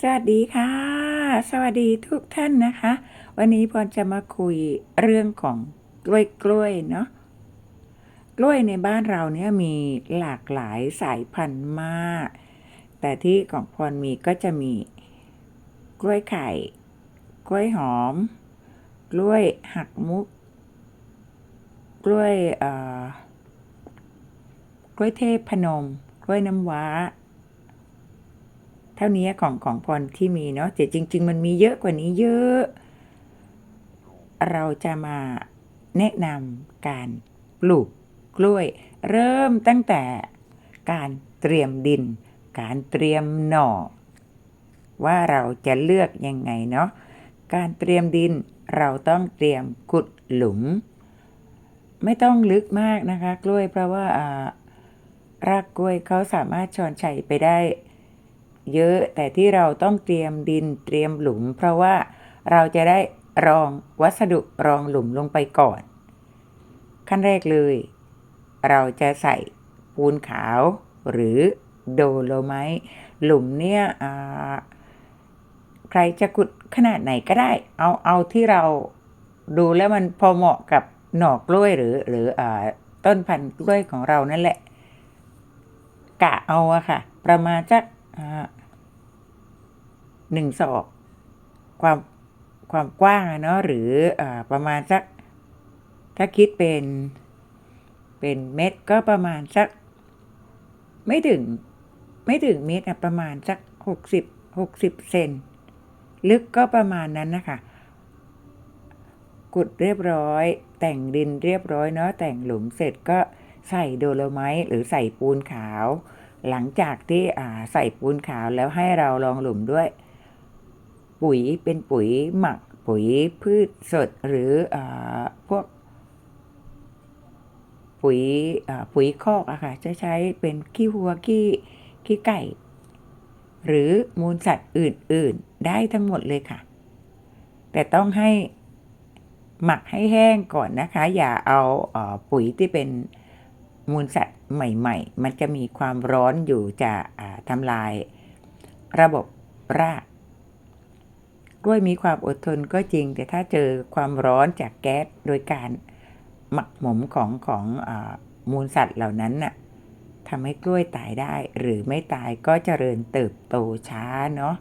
สวัสดีค่ะ สวัสดีทุกท่านนะคะ วันนี้พรจะมาคุยเรื่องของกล้วยกล้วยเนาะกล้วยในบ้านเราเนี่ยมีหลากหลายสายพันธุ์มาก แต่ที่ของพรมีก็จะมีกล้วยไข่ กล้วยหอม กล้วยหักมุก กล้วยเอ่อกล้วยเทพพนม กล้วยน้ำว้า เท่านี้ของของพรที่มีเนาะแต่จริง ๆ มันมีเยอะกว่านี้เยอะ เราจะมาแนะนำการปลูกกล้วย เริ่มตั้งแต่การเตรียมดิน การเตรียมหน่อ ว่าเราจะเลือกยังไงเนาะการเตรียมดินเราต้องเตรียมขุดหลุม ไม่ต้องลึกมากนะคะ กล้วยเพราะว่าอ่ารากกล้วยเขาสามารถชอนชัยไปได้ เยอะ แต่ที่เราต้องเตรียมดินเตรียมหลุม เพราะว่าเราจะได้รองวัสดุรองหลุมลงไปก่อน ขั้นแรกเลย เราจะใส่ปูนขาวหรือโดโลไมต์หลุมเนี่ยใครจะขุดขนาดไหนก็ได้ เอาเอาที่เราดูแล้วมันพอเหมาะกับหนอกกล้วยหรือหรืออต้นพันธุ์กล้วยของเรานั่นแหละ กะเอาอะค่ะ ประมาณสัก หนึ่งศอก ความความกว้างเนาะหรืออประมาณสัก ถ้าคิดเป็นเป็นเม็ดก็ประมาณสัก ไม่ถึง ไม่ถึงเมตรอะประมาณสักหกสิบหกสิบเซนลึกก็ประมาณนั้นนะคะขุดเรียบร้อย แต่งดินเรียบร้อยเนาะแต่งหลุมเสร็จก็ใส่โดโลไมต์หรือใส่ปูนขาว หลังจากที่ใส่ปูนขาวแล้วให้เราลองหลุมด้วย ปุ๋ยเป็นปุ๋ยหมักปุ๋ยพืชสดหรืออพวก ปุ๋ยปุ๋ยคอกอะค่ะจะใช้เป็นขี้วัวขี้ขี้ไก่ หรือมูลสัตว์อื่น ๆ ได้ทั้งหมดเลยค่ะ แต่ต้องให้หมักให้แห้งก่อนนะคะ อย่าเอาอปุ๋ยที่เป็น มูลสัตว์ใหม่ ๆ มันจะมีความร้อนอยู่จะอ่าทำลายระบบราก กล้วยมีความอดทนก็จริง แต่ถ้าเจอความร้อนจากแก๊สโดยการหมักหมมของของอมูลสัตว์เหล่านั้นน่ะทำให้กล้วยตายได้หรือไม่ตายก็เจริญเติบโตช้าเนาะ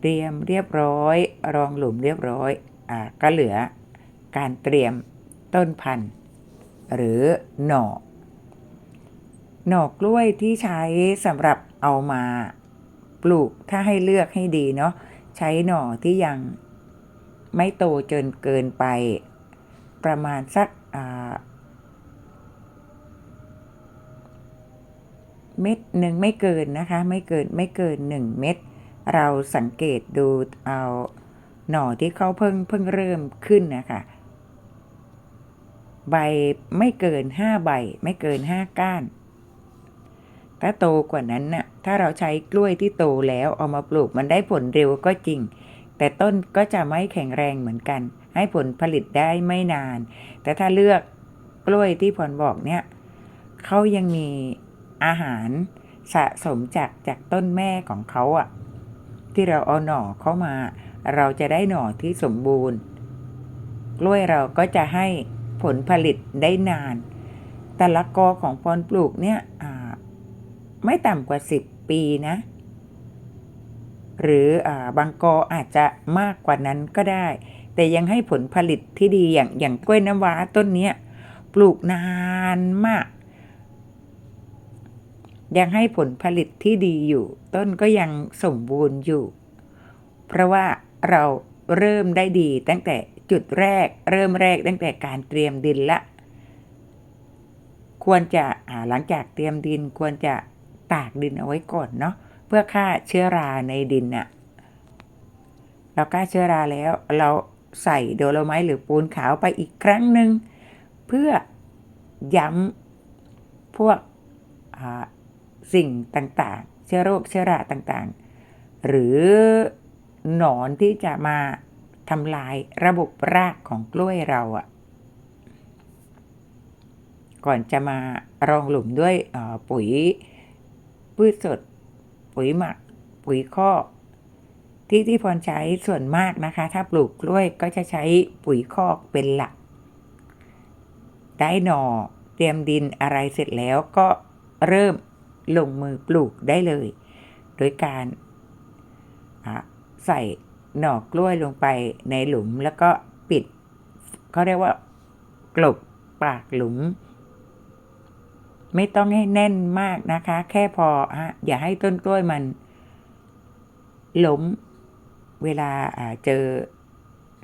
เตรียมเรียบร้อย รองหลุมเรียบร้อยอ่าก็เหลือการเตรียมต้นพันธุ์ หรือหน่อ หน่อกล้วยที่ใช้สำหรับเอามาปลูกถ้าให้เลือกให้ดีเนาะใช้หน่อที่ยังไม่โตจนเกินไป ประมาณสักเม็ดหนึ่งไม่เกินนะคะ ไม่เกินไม่เกินหนึ่งเม็ดเราสังเกตดูเอาหน่อที่เขาเพิ่งเพิ่งเริ่มขึ้นนะคะใบไม่เกินห้าใบไม่เกินห้าก้าน ถ้าโตกว่านั้นน่ะ ถ้าเราใช้กล้วยที่โตแล้วเอามาปลูกมันได้ผลเร็วก็จริง แต่ต้นก็จะไม่แข็งแรงเหมือนกัน ให้ผลผลิตได้ไม่นาน แต่ถ้าเลือกกล้วยที่พรบอกเนี่ยเขายังมีอาหารสะสมจากจากต้นแม่ของเขาอะที่เราเอาหน่อเข้ามา เราจะได้หน่อที่สมบูรณ์ กล้วยเราก็จะให้ผลผลิตได้นาน แต่ละกอของพรปลูกเนี่ย ไม่ต่ำกว่า 10 ปีนะ หรืออบางกออาจจะมากกว่านั้นก็ได้ แต่ยังให้ผลผลิตที่ดีอย่างอย่างกล้วยน้ำว้าต้นเนี้ยปลูกนานมาก ยังให้ผลผลิตที่ดีอยู่ ต้นก็ยังสมบูรณ์อยู่ เพราะว่าเราเริ่มได้ดีตั้งแต่จุดแรกเริ่มแรกตั้งแต่การเตรียมดินละ ควรจะหลังจากเตรียมดินควรจะ ตากดินเอาไว้ก่อนเนาะเพื่อฆ่าเชื้อราในดินน่ะเราฆ่าเชื้อราแล้วเราใส่โดโลไมต์หรือปูนขาวไปอีกครั้งหนึ่งเพื่อย้ำพวกสิ่งต่างๆ เชื้อโรคเชื้อราต่างๆ หรือหนอนที่จะมาทำลายระบบรากของกล้วยเราอะก่อนจะมารองหลุมด้วยปุ๋ย พืชสด ปุ๋ยหมัก ปุ๋ยข้อที่ที่พรใช้ส่วนมากนะคะ ถ้าปลูกกล้วยก็จะใช้ปุ๋ยคอกเป็นหลัก ได้หน่อเตรียมดินอะไรเสร็จแล้วก็เริ่มลงมือปลูกได้เลย โดยการใส่หน่อกล้วยลงไปในหลุมแล้วก็ปิดเขาเรียกว่ากลบปากหลุม ไม่ต้องให้แน่นมากนะคะ แค่พอฮะอย่าให้ต้นกล้วยมันล้มเวลาเจอ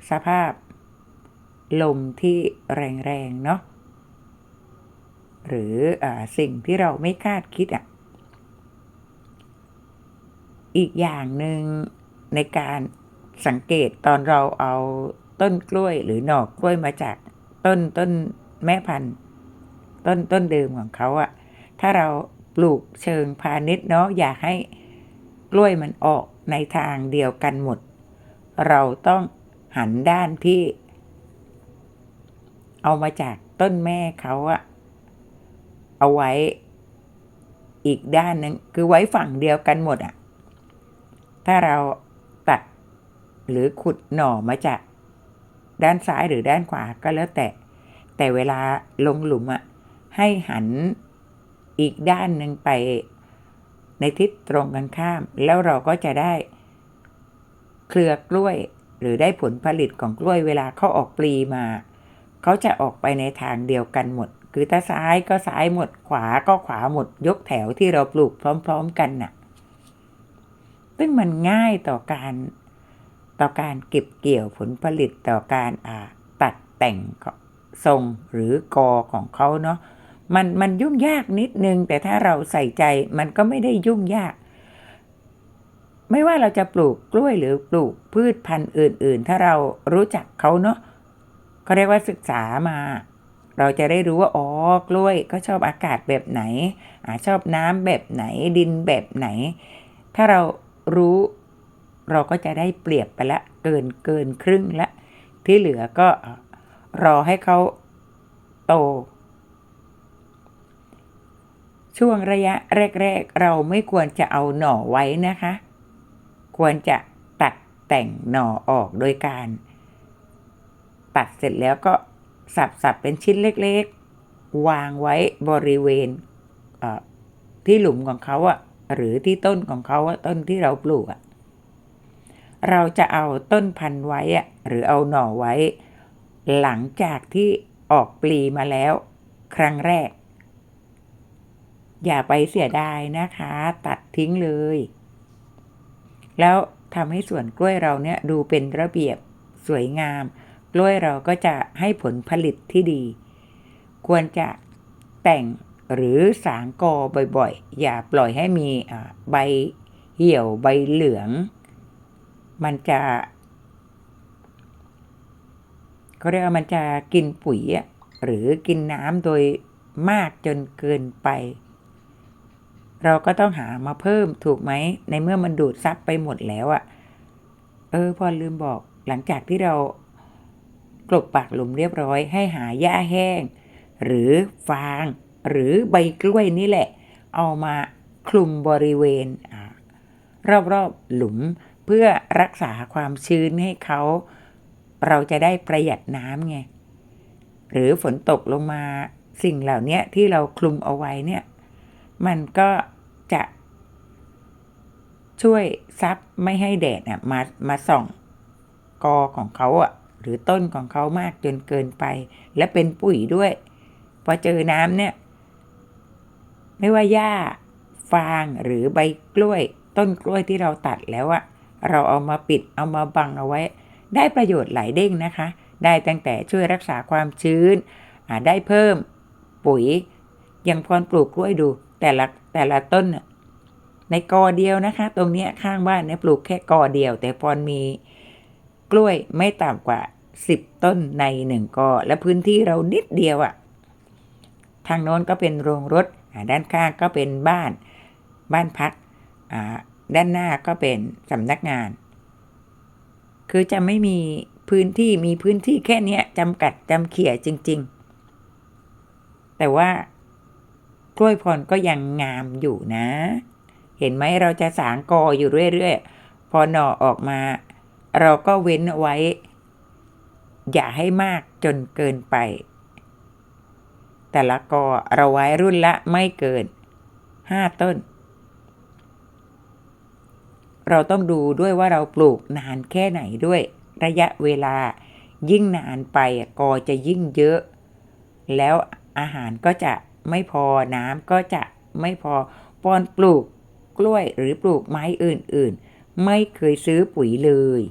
สภาพ ลมที่แรงๆเนาะหรืออสิ่งที่เราไม่คาดคิดอะ อีกอย่างหนึ่งในการสังเกตตอนเราเอาต้นกล้วยหรือหน่อกล้วยมาจากต้นต้นแม่พันธุ์ ต้นต้นเดิมของเขาอะถ้าเราปลูกเชิงพาณิชย์เนาะอยากให้กล้วยมันออกในทางเดียวกันหมด เราต้องหันด้านที่ เอามาจากต้นแม่เขาอะเอาไว้อีกด้านนึงคือไว้ฝั่งเดียวกันหมดอะถ้าเราตัดหรือขุดหน่อมาจากด้านซ้ายหรือด้านขวาก็แล้วแต่ แต่เวลาลงหลุมอะ ให้หันอีกด้านหนึ่งไปในทิศตรงกันข้าม แล้วเราก็จะได้เครือกล้วย หรือได้ผลผลิตของกล้วยเวลาเขาออกปลีมา เขาจะออกไปในทางเดียวกันหมด คือถ้าซ้ายก็ซ้ายหมด ขวาก็ขวาหมด ยกแถวที่เราปลูกพร้อม ๆ กันน่ะ ซึ่งมันง่ายต่อการต่อการเก็บเกี่ยวผลผลิตต่อการตัดแต่งทรงหรือกอของเขาเนาะ มันมันยุ่งยากนิดนึง แต่ถ้าเราใส่ใจมันก็ไม่ได้ยุ่งยาก ไม่ว่าเราจะปลูกกล้วยหรือปลูกพืชพันธุ์อื่น ๆ ถ้าเรารู้จักเขาเนาะเขาเรียกว่าศึกษามา เราจะได้รู้ว่าอ๋อกล้วยก็ชอบอากาศแบบไหนอชอบน้ำแบบไหนดินแบบไหน ถ้าเรารู้เราก็จะได้เปรียบไปละเกินเกินครึ่งละ ที่เหลือก็รอให้เขาโต ช่วงระยะแรก ๆ เราไม่ควรจะเอาหน่อไว้นะคะ ควรจะตัดแต่งหน่อออกโดยการ ตัดเสร็จแล้วก็สับๆเป็นชิ้นเล็กๆ วางไว้บริเวณที่หลุมของเขาอะหรือที่ต้นของเขาอะต้นที่เราปลูกอะเราจะเอาต้นพันธุ์ไว้อะหรือเอาหน่อไว้ หลังจากที่ออกปลีมาแล้ว ครั้งแรก อย่าไปเสียดายนะคะ ตัดทิ้งเลย แล้วทำให้สวนกล้วยเราเนี่ยดูเป็นระเบียบสวยงาม กล้วยเราก็จะให้ผลผลิตที่ดี ควรจะแต่งหรือสางกอบ่อยๆ อย่าปล่อยให้มีใบเหี่ยวใบเหลือง มันจะเขาเรียกว่ามันจะกินปุ๋ยหรือกินน้ำโดยมากจนเกินไป เราก็ต้องหามาเพิ่มถูกไหม ในเมื่อมันดูดซับไปหมดแล้วอะ่ะ เออ พอลืมบอกหลังจากที่เรากลบปากหลุมเรียบร้อย ให้หาหญ้าแห้ง หรือฟาง หรือใบกล้วยนี่แหละ เอามาคลุมบริเวณรอบๆหลุมเพื่อรักษาความชื้นให้เขา เราจะได้ประหยัดน้ำไง หรือฝนตกลงมาสิ่งเหล่านี้ที่เราคลุมเอาไว้เนี่ย มันก็จะช่วยซับไม่ให้แดดอะมามาส่องกอของเขาอะ หรือต้นของเขามากจนเกินไป และเป็นปุ๋ยด้วย พอเจอน้ำเนี่ย ไม่ว่าหญ้า ฟางหรือใบกล้วย ต้นกล้วยที่เราตัดแล้วอะเราเอามาปิดเอามาบังเอาไว้ ได้ประโยชน์หลายเด้งนะคะ ได้ตั้งแต่ช่วยรักษาความชื้นได้เพิ่มปุ๋ยยังพรปลูกกล้วยดู แต่ละแต่ละต้นในกอเดียวนะคะ ตรงนี้ข้างบ้านเนี่ยปลูกแค่กอเดียว แต่พรมีกล้วยไม่ต่ำกว่าสิบต้นในหนึ่งกอ และพื้นที่เรานิดเดียวอะ ทางโน้นก็เป็นโรงรถด้านข้างก็เป็นบ้านบ้านพักด้านหน้าก็เป็นสำนักงาน คือจะไม่มีพื้นที่มีพื้นที่แค่นี้จำกัดจำเขี่ยจริง ๆ แต่ว่า กล้วยพรก็ยังงามอยู่นะ เห็นไหมเราจะสางกออยู่เรื่อยๆ พอหน่อออกมา เราก็เว้นไว้ อย่าให้มากจนเกินไป แต่ละกอเราไว้รุ่นละไม่เกิน5ต้น เราต้องดูด้วยว่าเราปลูกนานแค่ไหนด้วย ระยะเวลายิ่งนานไปกอจะยิ่งเยอะ แล้วอาหารก็จะ ไม่พอน้ำก็จะไม่พอปอนปลูกกล้วยหรือปลูกไม้อื่นๆ ไม่เคยซื้อปุ๋ยเลย